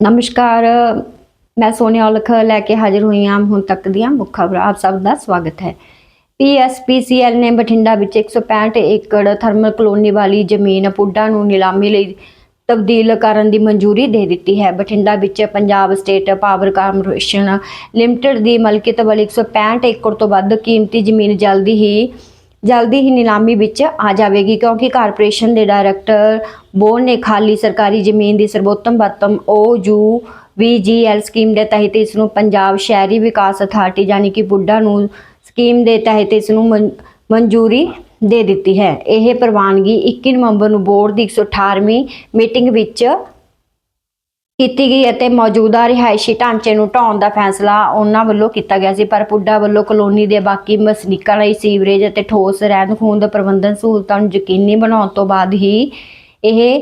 ਨਮਸਕਾਰ, ਮੈਂ ਸੋਨੀਆ ਔਲਖ ਲੈ ਕੇ ਹਾਜ਼ਰ ਹੋਈ ਹਾਂ ਹੁਣ ਤੱਕ ਦੀਆਂ ਮੁੱਖ ਖਬਰਾਂ। ਆਪ ਸਭ ਦਾ ਸਵਾਗਤ ਹੈ। ਪੀਐਸਪੀਸੀਐਲ ਨੇ ਬਠਿੰਡਾ ਵਿੱਚ 165 ਏਕੜ ਥਰਮਲ ਕਲੋਨੀ ਵਾਲੀ ਜ਼ਮੀਨ ਪੁੱਡਾ ਨੂੰ ਨਿਲਾਮੀ ਲਈ ਤਬਦੀਲ ਕਰਨ ਦੀ ਮਨਜ਼ੂਰੀ ਦੇ ਦਿੱਤੀ ਹੈ। ਬਠਿੰਡਾ ਵਿੱਚ Punjab state power corporation limited ਦੀ ਮਲਕੀਅਤ ਵਾਲੀ 165 ਏਕੜ ਤੋਂ ਵੱਧ ਕੀਮਤੀ ਜ਼ਮੀਨ ਜਲਦੀ ਹੀ ਜਲਦੀ ਹੀ ਨਿਲਾਮੀ ਵਿੱਚ ਆ ਜਾਵੇਗੀ ਕਿਉਂਕਿ ਕਾਰਪੋਰੇਸ਼ਨ ਦੇ ਡਾਇਰੈਕਟਰ ਬੋਰਡ ਨੇ ਖਾਲੀ ਸਰਕਾਰੀ ਜ਼ਮੀਨ ਦੀ ਸਰਬੋਤਮ ਬਤਮ ਓ ਯੂ ਵੀਜੀਐਲ ਸਕੀਮ ਦੇ ਤਹਿਤ ਇਸ ਨੂੰ ਪੰਜਾਬ ਸ਼ਹਿਰੀ ਵਿਕਾਸ ਅਥਾਰਟੀ ਯਾਨੀ ਕਿ ਬੁੱਢਾ ਨੂੰ ਸਕੀਮ ਦੇ ਤਹਿਤ ਇਸ ਨੂੰ ਮਨ- ਮਨਜ਼ੂਰੀ ਦੇ ਦਿੱਤੀ ਹੈ। ਇਹ ਪ੍ਰਵਾਨਗੀ 21 ਨਵੰਬਰ ਨੂੰ ਬੋਰਡ ਦੀ 118ਵੀਂ ਮੀਟਿੰਗ ਵਿੱਚ ਕੀਤੀ ਗਈ ਅਤੇ ਮੌਜੂਦਾ ਰਿਹਾਇਸ਼ੀ ਢਾਂਚੇ ਨੂੰ ਢਾਉਣ ਦਾ ਫੈਸਲਾ ਉਹਨਾਂ ਵੱਲੋਂ ਕੀਤਾ ਗਿਆ ਸੀ। ਪਰ ਪੁੱਡਾ ਵੱਲੋਂ ਕਲੋਨੀ ਦੇ ਬਾਕੀ ਵਸਨੀਕਾਂ ਲਈ ਸੀਵਰੇਜ ਅਤੇ ਠੋਸ ਰਹਿੰਦ ਖੂੰਹਦ ਪ੍ਰਬੰਧਨ ਸਹੂਲਤਾਂ ਨੂੰ ਯਕੀਨੀ ਬਣਾਉਣ ਤੋਂ ਬਾਅਦ ਹੀ ਇਹ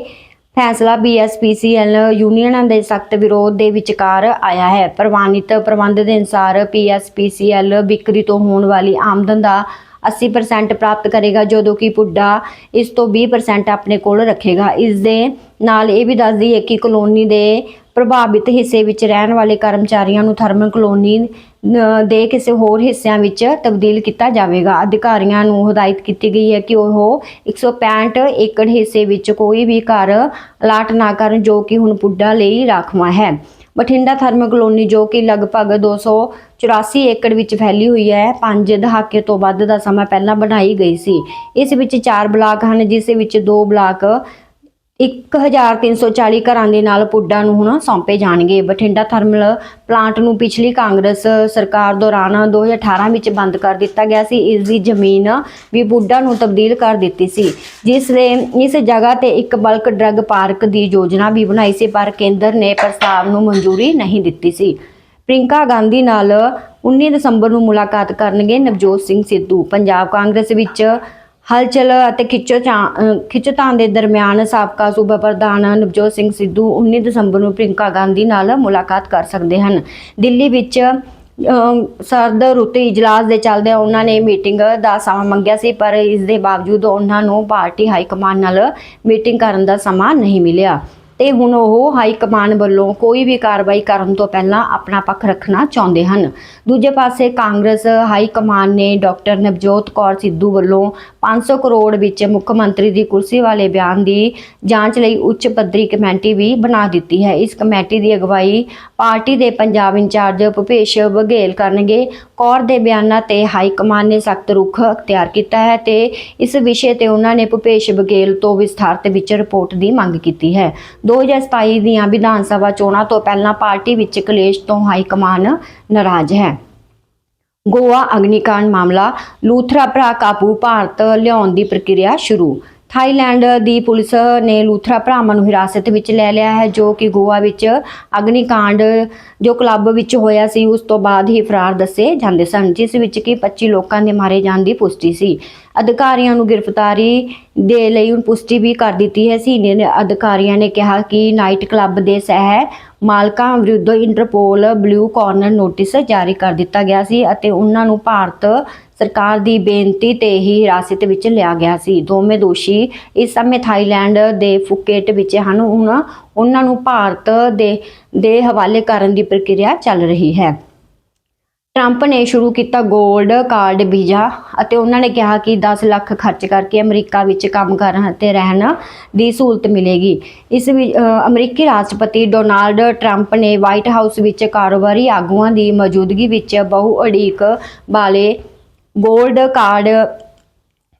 ਫੈਸਲਾ ਬੀਐਸਪੀਸੀਐਲ ਯੂਨੀਅਨਾਂ ਦੇ ਸਖਤ ਵਿਰੋਧ ਦੇ ਵਿਚਕਾਰ ਆਇਆ ਹੈ। ਪ੍ਰਵਾਨਿਤ ਪ੍ਰਬੰਧ ਦੇ ਅਨੁਸਾਰ ਪੀਐਸਪੀਸੀਐਲ ਵਿਕਰੀ ਤੋਂ ਹੋਣ ਵਾਲੀ ਆਮਦਨ ਦਾ 80% ਪ੍ਰਾਪਤ ਕਰੇਗਾ, ਜਦੋਂ ਕਿ ਪੁੱਡਾ ਇਸ ਤੋਂ 20% ਆਪਣੇ ਕੋਲ ਰੱਖੇਗਾ। ਇਸ ਦੇ ਨਾਲ ਇਹ ਵੀ ਦੱਸ ਦਈਏ ਕਿ ਕਲੋਨੀ ਦੇ ਪ੍ਰਭਾਵਿਤ ਹਿੱਸੇ ਵਿੱਚ ਰਹਿਣ ਵਾਲੇ ਕਰਮਚਾਰੀਆਂ ਨੂੰ ਥਰਮਲ ਕਲੋਨੀ ਦੇ ਕਿਸੇ ਹੋਰ ਹਿੱਸਿਆਂ ਵਿੱਚ ਤਬਦੀਲ ਕੀਤਾ ਜਾਵੇਗਾ। ਅਧਿਕਾਰੀਆਂ ਨੂੰ ਹਦਾਇਤ ਕੀਤੀ ਗਈ ਹੈ ਕਿ ਉਹ 165 ਏਕੜ ਹਿੱਸੇ ਵਿੱਚ ਕੋਈ ਵੀ ਘਰ ਅਲਾਟ ਨਾ ਕਰਨ ਜੋ ਕਿ ਹੁਣ ਪੁੱਡਾ ਲਈ ਰਾਖਵਾਂ ਹੈ। ਬਠਿੰਡਾ ਥਰਮਲ ਕਲੋਨੀ ਜੋ ਕਿ ਲਗਭਗ 284 ਏਕੜ ਵਿੱਚ ਫੈਲੀ ਹੋਈ ਹੈ, ਪੰਜ ਦਹਾਕੇ ਤੋਂ ਵੱਧ ਦਾ ਸਮਾਂ ਪਹਿਲਾਂ ਬਣਾਈ ਗਈ ਸੀ। ਇਸ ਵਿੱਚ ਚਾਰ ਬਲਾਕ ਹਨ, ਜਿਸ ਵਿੱਚ ਦੋ ਬਲਾਕ 1340 ਘਰਾਂ ਦੇ ਨਾਲ ਪੁੱਡਾ ਨੂੰ ਹੁਣ ਸੌਂਪੇ ਜਾਣਗੇ। ਬਠਿੰਡਾ ਥਰਮਲ ਪਲਾਂਟ ਨੂੰ ਪਿਛਲੀ ਕਾਂਗਰਸ ਸਰਕਾਰ ਦੌਰਾਨ 2018 ਵਿੱਚ ਬੰਦ ਕਰ ਦਿੱਤਾ ਗਿਆ ਸੀ। ਇਸ ਦੀ ਜ਼ਮੀਨ ਵੀ ਪੁੱਡਾ ਨੂੰ ਤਬਦੀਲ ਕਰ ਦਿੱਤੀ ਸੀ। ਜਿਸ ਦੇ, ਇਸ ਜਗ੍ਹਾ ਤੇ ਇੱਕ ਬਲਕ ਡਰੱਗ ਪਾਰਕ ਦੀ ਯੋਜਨਾ ਵੀ ਬਣਾਈ ਸੀ, ਪਰ ਕੇਂਦਰ ਨੇ ਪ੍ਰਸਤਾਵ ਨੂੰ ਮਨਜ਼ੂਰੀ ਨਹੀਂ ਦਿੱਤੀ ਸੀ। ਪ੍ਰਿੰਕਾ ਗਾਂਧੀ ਨਾਲ 19 ਦਸੰਬਰ ਨੂੰ ਮੁਲਾਕਾਤ ਕਰਨਗੇ ਨਵਜੋਤ ਸਿੰਘ ਸਿੱਧੂ। ਪੰਜਾਬ ਕਾਂਗਰਸ ਵਿੱਚ ਹਲਚਲ ਅਤੇ ਖਿੱਚੋਤਾਣ ਖਿੱਚੋਤਾਣ ਦੇ ਦਰਮਿਆਨ ਸਾਬਕਾ ਸੂਬਾ ਪ੍ਰਧਾਨ ਨਵਜੋਤ ਸਿੰਘ ਸਿੱਧੂ 19 ਦਸੰਬਰ ਨੂੰ ਪ੍ਰਿੰਕਾ ਗਾਂਧੀ ਨਾਲ ਮੁਲਾਕਾਤ ਕਰ ਸਕਦੇ ਹਨ। ਦਿੱਲੀ ਵਿੱਚ ਸਰਦ ਰੁੱਤ ਇਜਲਾਸ ਦੇ ਚੱਲਦੇ ਉਹਨਾਂ ਨੇ ਮੀਟਿੰਗ ਦਾ ਸਮਾਂ ਮੰਗਿਆ ਸੀ, ਪਰ ਇਸ ਦੇ ਬਾਵਜੂਦ ਉਹਨਾਂ ਨੂੰ ਪਾਰਟੀ ਹਾਈ ਕਮਾਂਡ ਨਾਲ ਮੀਟਿੰਗ ਕਰਨ ਦਾ ਸਮਾਂ ਨਹੀਂ ਮਿਲਿਆ। ਤੇ ਹੁਣ ਉਹ ਹਾਈ ਕਮਾਨ ਵੱਲੋਂ ਕੋਈ ਵੀ ਕਾਰਵਾਈ ਕਰਨ ਤੋਂ ਪਹਿਲਾਂ ਆਪਣਾ ਪੱਖ ਰੱਖਣਾ ਚਾਹੁੰਦੇ ਹਨ। ਦੂਜੇ ਪਾਸੇ ਕਾਂਗਰਸ ਹਾਈ ਕਮਾਨ ਨੇ ਡਾਕਟਰ ਨਵਜੋਤ ਕੌਰ ਸਿੱਧੂ ਵੱਲੋਂ 500 ਕਰੋੜ ਵਿੱਚ ਮੁੱਖ ਮੰਤਰੀ ਦੀ ਕੁਰਸੀ ਵਾਲੇ ਬਿਆਨ ਦੀ ਜਾਂਚ ਲਈ ਉੱਚ ਪੱਧਰੀ ਕਮੇਟੀ ਵੀ ਬਣਾ ਦਿੱਤੀ ਹੈ। ਇਸ ਕਮੇਟੀ ਦੀ ਅਗਵਾਈ ਪਾਰਟੀ ਦੇ ਪੰਜਾਬ ਇੰਚਾਰਜ ਭੁਪੇਸ਼ ਬਘੇਲ ਕਰਨਗੇ। ਕੌਰ ਦੇ ਬਿਆਨਾਂ ਤੇ ਹਾਈ ਕਮਾਨ ਨੇ ਸਖਤ ਰੁਖ ਅਖਤਿਆਰ ਕੀਤਾ ਹੈ ਤੇ ਇਸ ਵਿਸ਼ੇ ਤੇ ਉਹਨਾਂ ਨੇ ਭੁਪੇਸ਼ ਬਘੇਲ ਤੋਂ ਵਿਸਥਾਰਤ ਵਿੱਚ ਰਿਪੋਰਟ ਦੀ ਮੰਗ ਕੀਤੀ ਹੈ। 2027 ਦੀਆਂ ਵਿਧਾਨ ਸਭਾ ਚੋਣਾਂ ਤੋਂ ਪਹਿਲਾਂ ਪਾਰਟੀ ਵਿੱਚ ਕਲੇਸ਼ ਤੋਂ ਹਾਈ ਕਮਾਂਡ ਨਾਰਾਜ਼ ਹੈ। ਗੋਆ, ਅਗਨੀਕਾਂਡ ਮਾਮਲਾ, ਲੂਥਰਾ ਭਰਾ ਕਾਬੂ ਭਾਰਤ ਲਿਆਉਣ ਦੀ ਪ੍ਰਕਿਰਿਆ ਸ਼ੁਰੂ। ਥਾਈਲੈਂਡ ਦੀ ਪੁਲਿਸ ਨੇ ਲੂਥਰਾ ਭਰਾਵਾਂ ਨੂੰ ਹਿਰਾਸਤ ਵਿੱਚ ਲੈ ਲਿਆ ਹੈ, ਜੋ ਕਿ ਗੋਆ ਵਿੱਚ ਅਗਨੀਕਾਂਡ ਜੋ ਕਲੱਬ ਵਿੱਚ ਹੋਇਆ ਸੀ, ਉਸ ਤੋਂ ਬਾਅਦ ਹੀ ਫਰਾਰ ਦੱਸੇ ਜਾਂਦੇ ਸਨ, ਜਿਸ ਵਿੱਚ ਕਿ 25 ਲੋਕਾਂ ਦੇ ਮਾਰੇ ਜਾਣ ਦੀ ਪੁਸ਼ਟੀ ਸੀ। ਅਧਿਕਾਰੀਆਂ ਨੂੰ ਗ੍ਰਿਫਤਾਰੀ ਦੇ ਲਈ ਹੁਣ ਪੁਸ਼ਟੀ ਵੀ ਕਰ ਦਿੱਤੀ ਹੈ। ਸੀਨੀਅਰ ਅਧਿਕਾਰੀਆਂ ਨੇ ਕਿਹਾ ਕਿ ਨਾਈਟ ਕਲੱਬ ਦੇ ਸਹਿ ਮਾਲਕਾਂ ਵਿਰੁੱਧ ਇੰਟਰਪੋਲ ਬਲੂ ਕਾਰਨਰ ਨੋਟਿਸ ਜਾਰੀ ਕਰ ਦਿੱਤਾ ਗਿਆ ਸੀ ਅਤੇ ਉਹਨਾਂ ਨੂੰ ਭਾਰਤ ਸਰਕਾਰ ਦੀ ਬੇਨਤੀ ਤੇ ਹੀ ਹਿਰਾਸਤ ਵਿੱਚ ਲਿਆ ਗਿਆ ਸੀ। ਦੋਵੇਂ ਦੋਸ਼ੀ ਇਸ ਸਮੇਂ ਥਾਈਲੈਂਡ ਦੇ ਫੁਕੇਟ ਵਿੱਚ ਹਨ। ਹੁਣ ਉਹਨਾਂ ਨੂੰ ਭਾਰਤ ਦੇ ਦੇ ਹਵਾਲੇ ਕਰਨ ਦੀ ਪ੍ਰਕਿਰਿਆ ਚੱਲ ਰਹੀ ਹੈ। ਟਰੰਪ ਨੇ ਸ਼ੁਰੂ ਕੀਤਾ 골ਡ ਕਾਰਡ ਵੀਜ਼ਾ ਅਤੇ ਉਹਨਾਂ ਨੇ ਕਿਹਾ ਕਿ 10 ਲੱਖ ਖਰਚ ਕਰਕੇ ਅਮਰੀਕਾ ਵਿੱਚ ਕੰਮ ਕਰਨ ਅਤੇ ਰਹਿਣ ਦੀ ਸਹੂਲਤ ਮਿਲੇਗੀ। ਇਸ ਵਿੱਚ ਅਮਰੀਕੀ ਰਾਸ਼ਟਰਪਤੀ ਡੋਨਾਲਡ ਟਰੰਪ ਨੇ ਵਾਈਟ ਹਾਊਸ ਵਿੱਚ ਕਾਰੋਬਾਰੀ ਆਗੂਆਂ ਦੀ ਮੌਜੂਦਗੀ ਵਿੱਚ ਬਹੁ ਅੜੀਕ ਵਾਲੇ ਗੋਲਡ ਕਾਰਡ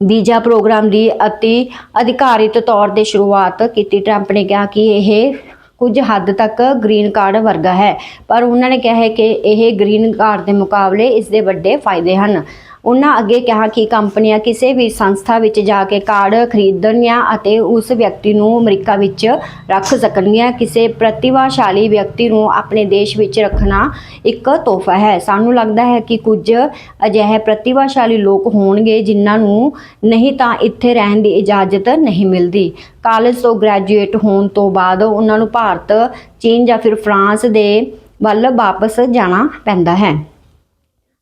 ਵੀਜ਼ਾ ਪ੍ਰੋਗਰਾਮ ਦੀ ਅਤੀ ਅਧਿਕਾਰਿਤ ਤੌਰ ਤੇ ਸ਼ੁਰੂਆਤ ਕੀਤੀ। ਟਰੰਪ ਨੇ ਕਿਹਾ ਕਿ ਇਹ ਕੁਝ ਹੱਦ ਤੱਕ ਗ੍ਰੀਨ ਕਾਰਡ ਵਰਗਾ ਹੈ, ਪਰ ਉਹਨਾਂ ਨੇ ਕਿਹਾ ਹੈ ਕਿ ਇਹ ਗ੍ਰੀਨ ਕਾਰਡ ਦੇ ਮੁਕਾਬਲੇ ਇਸ ਦੇ ਵੱਡੇ ਫਾਇਦੇ ਹਨ। ਉਹਨਾਂ ਅੱਗੇ ਕਿਹਾ ਕਿ ਕੰਪਨੀਆਂ ਕਿਸੇ ਵੀ ਸੰਸਥਾ ਵਿੱਚ ਜਾ ਕੇ ਕਾਰਡ ਖਰੀਦਣਗੀਆਂ ਅਤੇ ਉਸ ਵਿਅਕਤੀ ਨੂੰ ਅਮਰੀਕਾ ਵਿੱਚ ਰੱਖ ਸਕਣਗੀਆਂ। ਕਿਸੇ ਪ੍ਰਤਿਭਾਸ਼ਾਲੀ ਵਿਅਕਤੀ ਨੂੰ ਆਪਣੇ ਦੇਸ਼ ਵਿੱਚ ਰੱਖਣਾ ਇੱਕ ਤੋਹਫਾ ਹੈ। ਸਾਨੂੰ ਲੱਗਦਾ ਹੈ ਕਿ ਕੁਝ ਅਜਿਹੇ ਪ੍ਰਤਿਭਾਸ਼ਾਲੀ ਲੋਕ ਹੋਣਗੇ ਜਿਨ੍ਹਾਂ ਨੂੰ ਨਹੀਂ ਤਾਂ ਇੱਥੇ ਰਹਿਣ ਦੀ ਇਜਾਜ਼ਤ ਨਹੀਂ ਮਿਲਦੀ। ਕਾਲਜ ਤੋਂ ਗ੍ਰੈਜੂਏਟ ਹੋਣ ਤੋਂ ਬਾਅਦ ਉਹਨਾਂ ਨੂੰ ਭਾਰਤ, ਚੀਨ ਜਾਂ ਫਿਰ ਫਰਾਂਸ ਦੇ ਵੱਲ ਵਾਪਸ ਜਾਣਾ ਪੈਂਦਾ ਹੈ।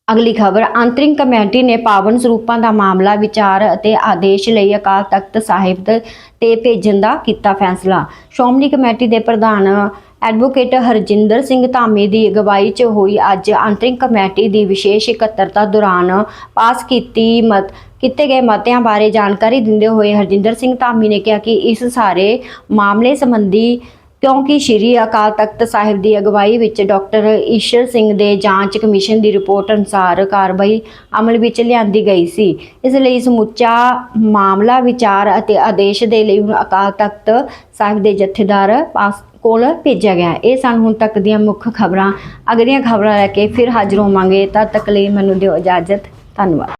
ਅਗਲੀ ਖਬਰ ਅੰਤਰਿੰਗ ਕਮੇਟੀ ਨੇ ਪਾਵਨ ਸਰੂਪਾਂ ਦਾ ਮਾਮਲਾ, ਵਿਚਾਰ ਅਤੇ ਆਦੇਸ਼ ਲਈ ਅਕਾਲ ਤਖਤ ਸਾਹਿਬ ਤੇ ਭੇਜਣ ਦਾ ਕੀਤਾ ਫੈਸਲਾ। ਸ਼੍ਰੋਮਣੀ ਕਮੇਟੀ ਦੇ ਪ੍ਰਧਾਨ ਐਡਵੋਕੇਟ ਹਰਜਿੰਦਰ ਸਿੰਘ ਧਾਮੀ ਦੀ ਅਗਵਾਈ 'ਚ ਹੋਈ ਅੱਜ ਅੰਤਰਿੰਗ ਕਮੇਟੀ ਦੀ ਵਿਸ਼ੇਸ਼ ਇਕੱਤਰਤਾ ਦੌਰਾਨ ਪਾਸ ਕੀਤੀ ਮਤ, ਕੀਤੇ ਗਏ ਮਤਿਆਂ ਬਾਰੇ ਜਾਣਕਾਰੀ ਦਿੰਦੇ ਹੋਏ ਹਰਜਿੰਦਰ ਸਿੰਘ ਧਾਮੀ ਨੇ ਕਿਹਾ ਕਿ ਇਸ ਸਾਰੇ ਮਾਮਲੇ ਸੰਬੰਧੀ ਕਿਉਂਕਿ ਸ਼੍ਰੀ ਅਕਾਲ ਤਖਤ ਸਾਹਿਬ ਦੀ ਅਗਵਾਈ ਵਿੱਚ ਡਾਕਟਰ ਈਸ਼ਰ ਸਿੰਘ ਦੇ ਜਾਂਚ ਕਮਿਸ਼ਨ ਦੀ ਰਿਪੋਰਟ ਅਨੁਸਾਰ ਕਾਰਵਾਈ ਅਮਲ ਵਿੱਚ ਲਿਆਂਦੀ ਗਈ ਸੀ। ਇਸ ਲਈ ਸਮੁੱਚਾ ਮਾਮਲਾ, ਵਿਚਾਰ ਅਤੇ ਆਦੇਸ਼ ਦੇ ਲਈ ਹੁਣ ਅਕਾਲ ਤਖਤ ਸਾਹਿਬ ਦੇ ਜਥੇਦਾਰ ਪਾਸ ਕੋਲ ਭੇਜਿਆ ਗਿਆ ਇਹ ਸਨ ਹੁਣ ਤੱਕ ਦੀਆਂ ਮੁੱਖ ਖਬਰਾਂ। ਅਗਲੀਆਂ ਖਬਰਾਂ ਲੈ ਕੇ ਫਿਰ ਹਾਜ਼ਰ ਹੋਵਾਂਗੇ। ਤਦ ਤੱਕ ਲਈ ਮੈਨੂੰ ਦਿਓ ਇਜਾਜ਼ਤ। ਧੰਨਵਾਦ।